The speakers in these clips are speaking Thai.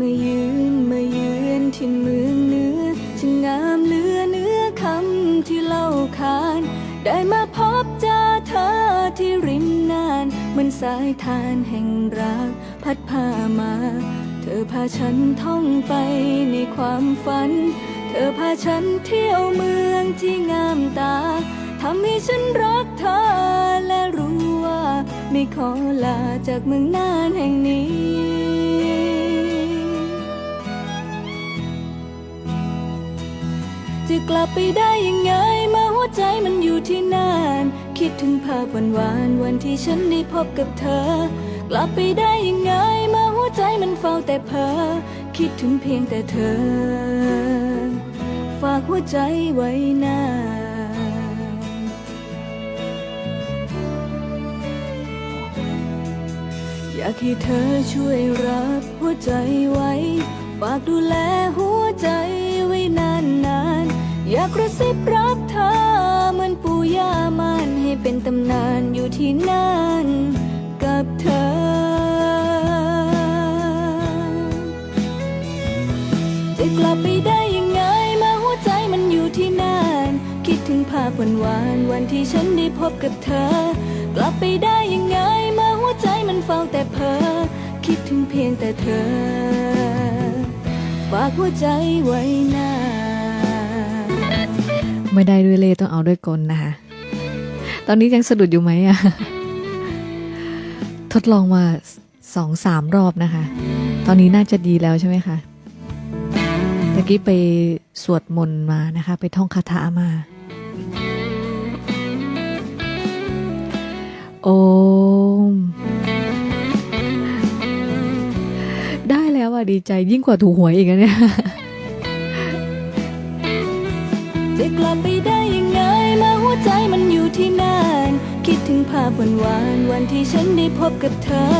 มายืนมาเยือนที่เมืองเหนือช่างงามเหลือเนื้อคำที่เล่าขาน ได้มาพบเจอเธอที่ริมนานเหมือนสายทานแห่งรักพัดพามา เธอพาฉันท่องไปในความฝัน เธอพาฉันเที่ยวเมืองที่งามตาทำให้ฉันรักเธอและรู้ว่า ไม่ขอลาจากเมืองน่านแห่งนี้ กลับไปได้ยังไงมื่อหัวใจมันอยู่ที่น่านคิดถึงภาพวันวานวันที่ฉันได้พบกับเธอ กลับไปได้ยังไงมื่อหัวใจมันเฝ้าแต่เพ้อคิดถึงเพียงแต่เธอ ฝากหัวใจไว้นานอยากให้เธอช่วยรับหัวใจไว้ ฝากดูแลหัวใจ อยากกระซิบรักเธอเหมือนปู่ย่ามันให้เป็นตำนานอยู่ที่นั่นกับเธอ จะกลับไปได้ยังไงมื่อหัวใจมันอยู่ที่นั่นคิดถึงภาพวันวานวันที่ฉันได้พบกับเธอ กลับไปได้ยังไงมื่อหัวใจมันเฝ้าแต่เพ้อคิดถึงเพียงแต่เธอฝากหัวใจไว้นาน ไม่ได้ด้วยเล่ต้องเอาด้วยกลนะคะตอนนี้ยังสะดุดอยู่ไหมอะทดลองมาสองสามรอบนะคะ ตอนนี้น่าจะดีแล้วใช่ไหมคะตะกี้ไปสวดมนต์มานะคะ ไปท่องคาถามา โอม ได้แล้วอะดีใจยิ่งกว่าถูกหวยอีกอะเนี่ย ที่นั่นคิดถึงภาพวันวานวันที่ฉันได้พบกับเธอ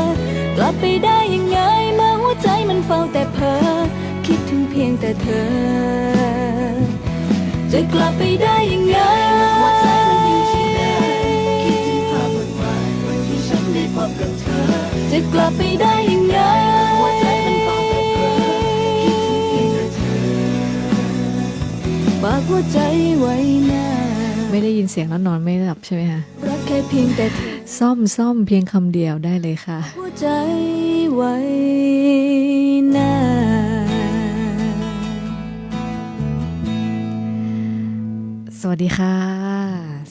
กลับไปได้ยังไงเมื่อหัวใจมันเฝ้าแต่เพ้อคิดถึงเพียงแต่เธอ จะกลับไปได้ยังไงเมื่อหัวใจมันยู่ที่นั่นคิดถึงภาพวันวานวันที่ฉันได้พบกับเธอจะกลับไปได้ยังไงหัวใจมันเฝ้าแต่เพ้อคิดถึงเพียงแต่เธอฝากหัวใจไว้นาน ไม่ได้ยินเสียงแล้วนอนไม่หลับใช่ไหมคะรักแค่เพียงแต่เธอซ่อมซ่อมเพียงคำเดียวได้เลยค่ะหัวใจไว้นานสวัสดีค่ะ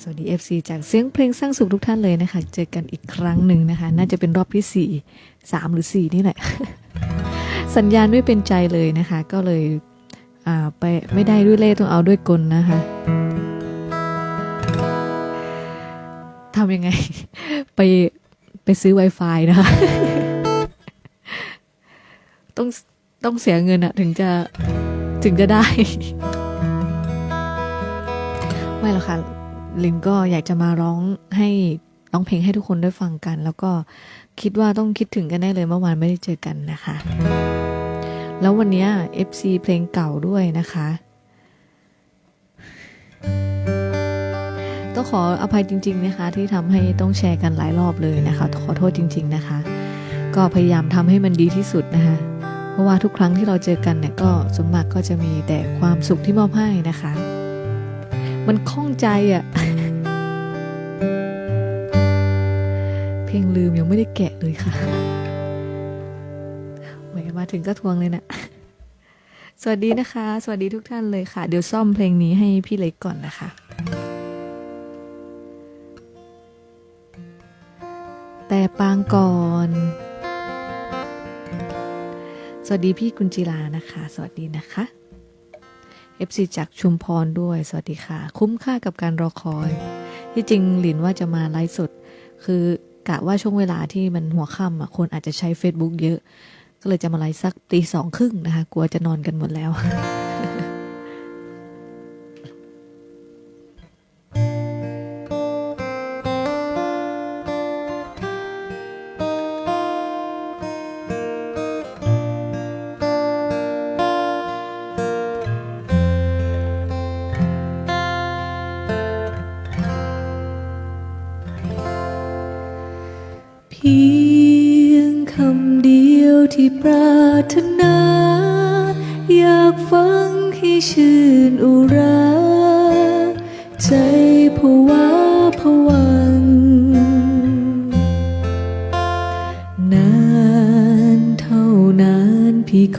สวัสดี FC จากเสียงเพลงสร้างสุขทุกท่านเลยนะคะ เจอกันอีกครั้งหนึ่งนะคะ น่าจะเป็นรอบที่ 4 3 หรือ 4 นี่แหละ สัญญาณไม่เป็นใจเลยนะคะ ก็เลยอ่าไปไม่ได้ด้วยเล่ห์ต้องเอาด้วยกลนะคะ ทำยังไง ไปไปซื้อ Wi-Fi นะคะต้องต้องเสียเงินอะถึงจะถึงจะได้ ไม่หรอกค่ะลินก็อยากจะมาร้องให้ร้องเพลงให้ทุกคนได้ฟังกัน แล้วก็คิดว่าต้องคิดถึงกันแน่เลยเมื่อวานไม่ได้เจอกันนะคะ แล้ววันนี้ FC เพลงเก่าด้วยนะคะ ต้องขออภัยจริง ๆ นะคะ ที่ทำให้ต้องแชร์กันหลายรอบเลยนะคะ ขอโทษจริง ๆนะคะ ก็พยายามทำให้มันดีที่สุดนะคะ เพราะว่าทุกครั้งที่เราเจอกันเนี่ยก็ส่วนมากก็จะมีแต่ความสุขที่มอบให้นะคะ มันคล่องใจอะ่ะเพลงลืมยังไม่ได้แกะเลยค่ะเหมือนมาถึงก็ทวงเลยนะสวัสดีนะคะ สวัสดีทุกท่านเลยค่ะ เดี๋ยวซ่อมเพลงนี้ให้พี่เล็กก่อนนะคะ แต่ปางก่อน สวัสดีพี่กุญจิลานะคะ สวัสดีนะคะ FC จากชุมพรด้วย สวัสดีค่ะ คุ้มค่ากับการรอคอย ที่จริงหลินว่าจะมาไลฟ์สด คือกะว่าช่วงเวลาที่มันหัวค่ำอะคนอาจจะใช้ Facebook เยอะ ก็เลยจะมาไลฟ์สักตีสองครึ่งนะคะ กลัวจะนอนกันหมดแล้ว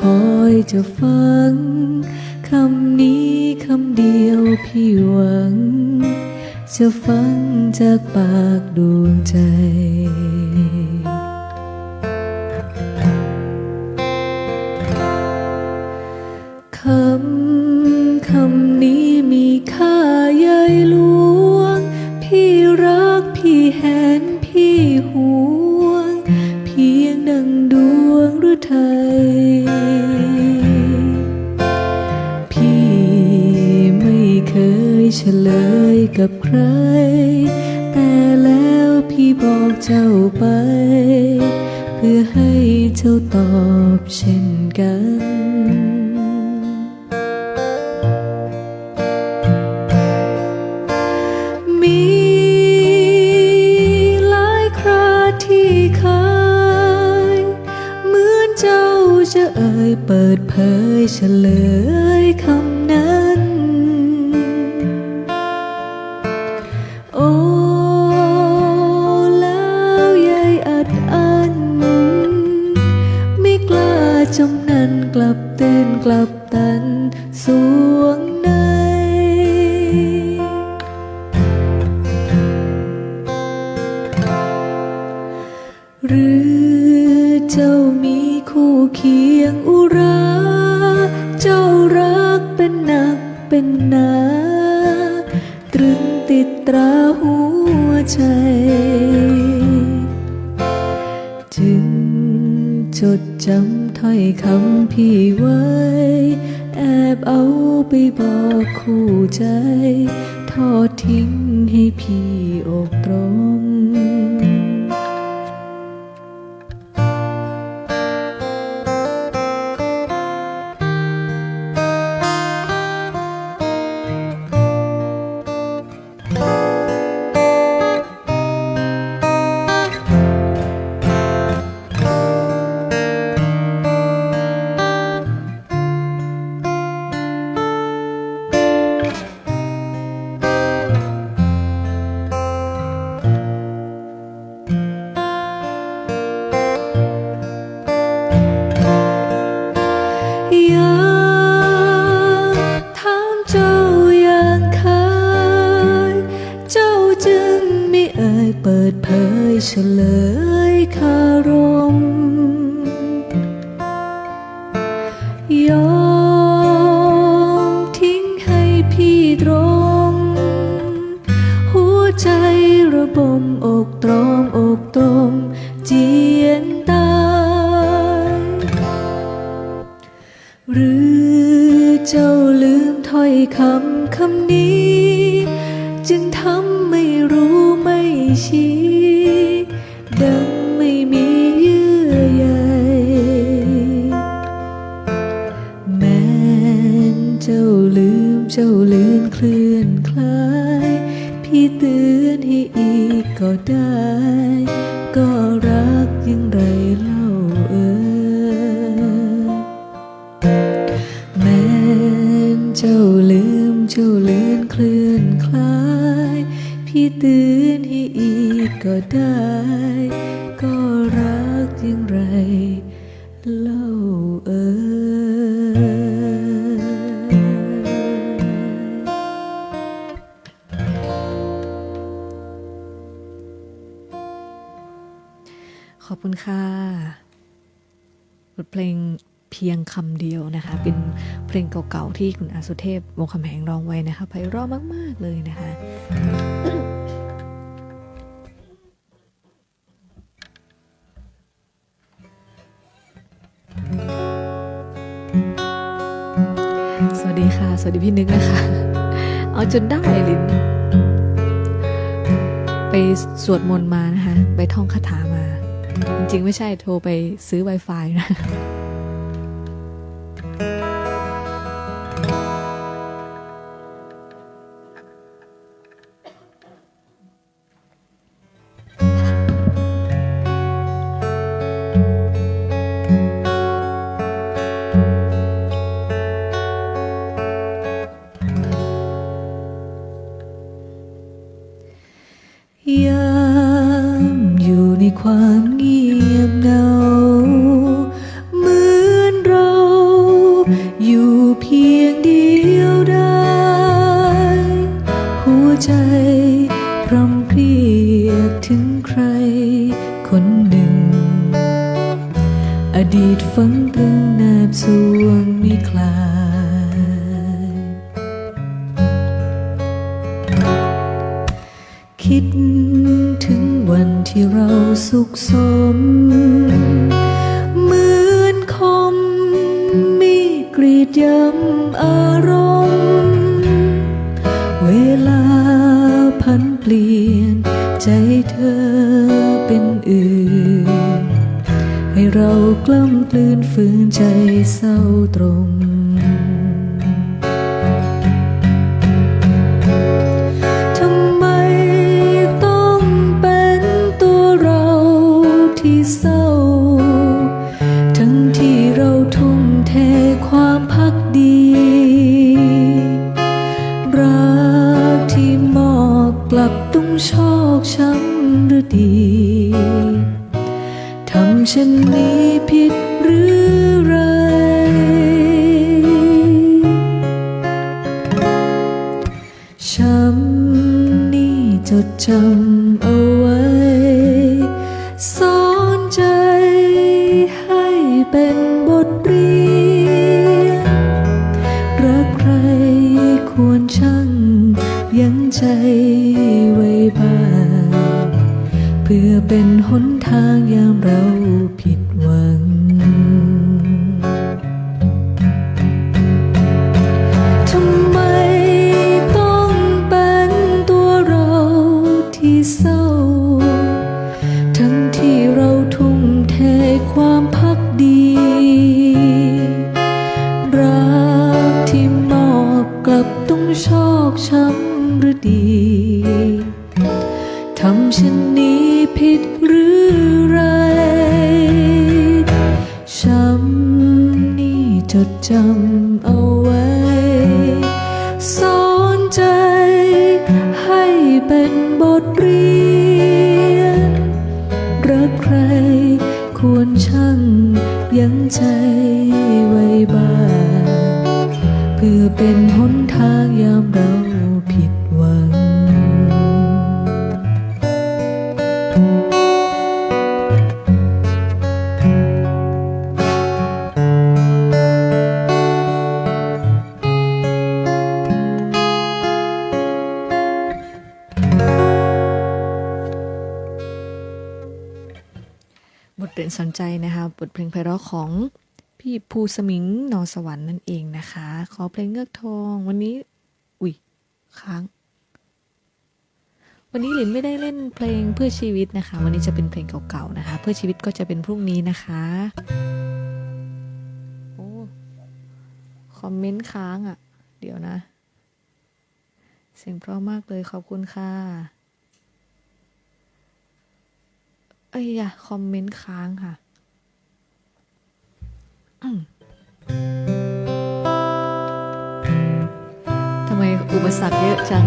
อยจะฟัง คำนี้คำเดียวพี่หวัง จะฟังจากปากดวงใจคำคำนี้มีค่าใหญ่หลวง พี่รักพี่แหนพี่ห่วง เพียงดังดวงหรือไทย เลยกับใคร แต่แล้วพี่บอกเจ้าไป เพื่อให้เจ้าตอบเช่นกันมีหลายคราที่เคยเหมือนเจ้าจะเอ่ยเปิดเผยเฉล เจดจำถ้อยคำพี่ไว้ แอบเอาไปบอกคู่ใจ ทอดทิ้งให้พี่อกตรม เปิดเผยเฉลยคารมยอมทิ้งให้พี่ตรง หัวใจระบมอกตรอมอกตรมเจียนตายหรือเจ้าลืมถ้อยคำคำนี้ จึงทำ ชี้ดังไม่มีเยื่อใยแม้นเจ้าลืมเจ้าลืมเคลื่อนคลาย พี่เตือนให้อีกก็ได้ ก็รักยังไรเล่าเอ่ยแม้นเจ้าลืมเจ้าลือนเคลื่อนคลาย พี่เตือน ได้ ก็รักอย่างไรเล่าเอ่ยขอบคุณค่ะบทเพลงเพียงคำเดียวนะคะ เป็นเพลงเก่าๆที่คุณอาสุเทพวงคำแหงร้องไว้นะคะไพเราะมาก ๆ เลยนะคะ วัสดีค่ะสวัสดีพี่นึกนะคะ เอาจนได้ลินไปสวดมนต์มานะคะ ไปท่องคาถามา จริงๆ ไม่ใช่โทรไปซื้อ Wi-Fi นะ ยามอยู่ในความเงีย คิดถึงวันที่เราสุขสม เหมือนคมมีกรีดย้ำอารมณ์ เวลาพันเปลี่ยน ใจเธอเป็นอื่น ให้เรากล้ำกลืนฝืนใจเศร้าตรง จำเอาไว้สอนใจให้เป็นบทเรียน รักใครควรช่างยังใจไว้บ้าง เพื่อเป็นหนทางยามเราผิด ทำเช่นนี้ผิดหรือไร ช้ำนี่จดจำเอาไว้ สอนใจให้เป็นบทเรียน รักใครควรช่างยังใจ บทเพลงสนใจนะคะ บทเพลงไพเราะของพี่ภูสมิงนอสวรรค์นั่นเองนะคะ ขอเพลงเงือกทอง วันนี้ อุ้ยค้าง วันนี้หลินไม่ได้เล่นเพลงเพื่อชีวิตนะคะ วันนี้จะเป็นเพลงเก่าๆนะคะ เพื่อชีวิตก็จะเป็นพรุ่งนี้นะคะโอ้คอมเมนต์ค้างอะ่ะ เดี๋ยวนะ เสียงเพราะมากเลยขอบคุณค่ะ เอ้ยอย่าคอมเมนต์ค้างค่ะทำไมอุปสรรคเยอะจัง